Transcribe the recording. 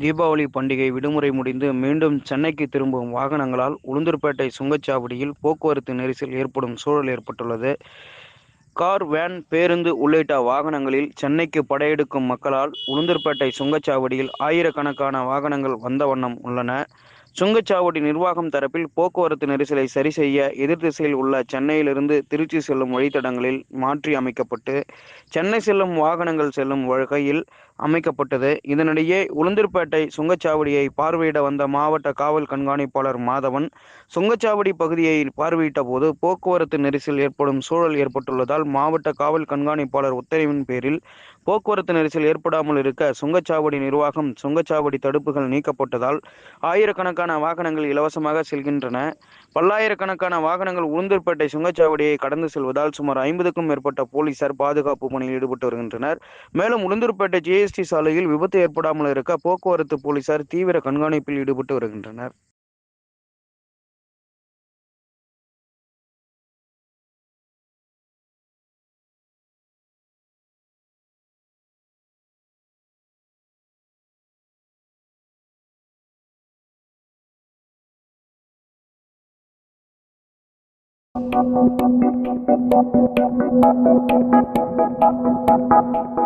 தீபாவளி பண்டிகை விடுமுறை முடிந்து மீண்டும் சென்னைக்கு திரும்பும் வாகனங்களால் உளுந்தூர்பேட்டை சுங்கச்சாவடியில் போக்குவரத்து நெரிசல் ஏற்படும் சூழல் ஏற்பட்டுள்ளது. கார், வேன், பேருந்து உள்ளிட்ட வாகனங்களில் சென்னைக்கு படையெடுக்கும் மக்களால் உளுந்தூர்பேட்டை சுங்கச்சாவடியில் ஆயிரக்கணக்கான வாகனங்கள் வந்த வண்ணம் உள்ளன. சுங்கச்சாவடி நிர்வாகம் தரப்பில் போக்குவரத்து நெரிசலை சரி செய்ய எதிர் திசையில் உள்ள சென்னையிலிருந்து திருச்சி செல்லும் வழித்தடங்களில் மாற்றி அமைக்கப்பட்டு, சென்னை செல்லும் வாகனங்கள் செல்லும் வகையில் அமைக்கப்பட்டது. இதனிடையே உளுந்தூர்பேட்டை சுங்கச்சாவடியை பார்வையிட வந்த மாவட்ட காவல் கண்காணிப்பாளர் மாதவன், சுங்கச்சாவடி பகுதியை பார்வையிட்ட போது போக்குவரத்து நெரிசல் ஏற்படும் சூழல் ஏற்பட்டுள்ளதால் மாவட்ட காவல் கண்காணிப்பாளர் உத்தரவின் பேரில் போக்குவரத்து நெரிசல் ஏற்படாமல் இருக்க சுங்கச்சாவடி நிர்வாகம் சுங்கச்சாவடி தடுப்புகள் நீக்கப்பட்டதால் ஆயிரக்கணக்கான வாகனங்கள் இலவசமாக செல்கின்றன. பல்லாயிரக்கணக்கான வாகனங்கள் உளுந்தூர்பேட்டை சுங்கச்சாவடியை கடந்து செல்வதால் சுமார் ஐம்பதுக்கும் மேற்பட்ட போலீசார் பாதுகாப்பு பணியில் ஈடுபட்டு வருகின்றனர். மேலும் உளுந்தூர்பேட்டை ஜிஎஸ்டி சாலையில் விபத்து ஏற்படாமல் இருக்க போக்குவரத்து போலீசார் தீவிர கண்காணிப்பில் ஈடுபட்டு வருகின்றனர். Thank you.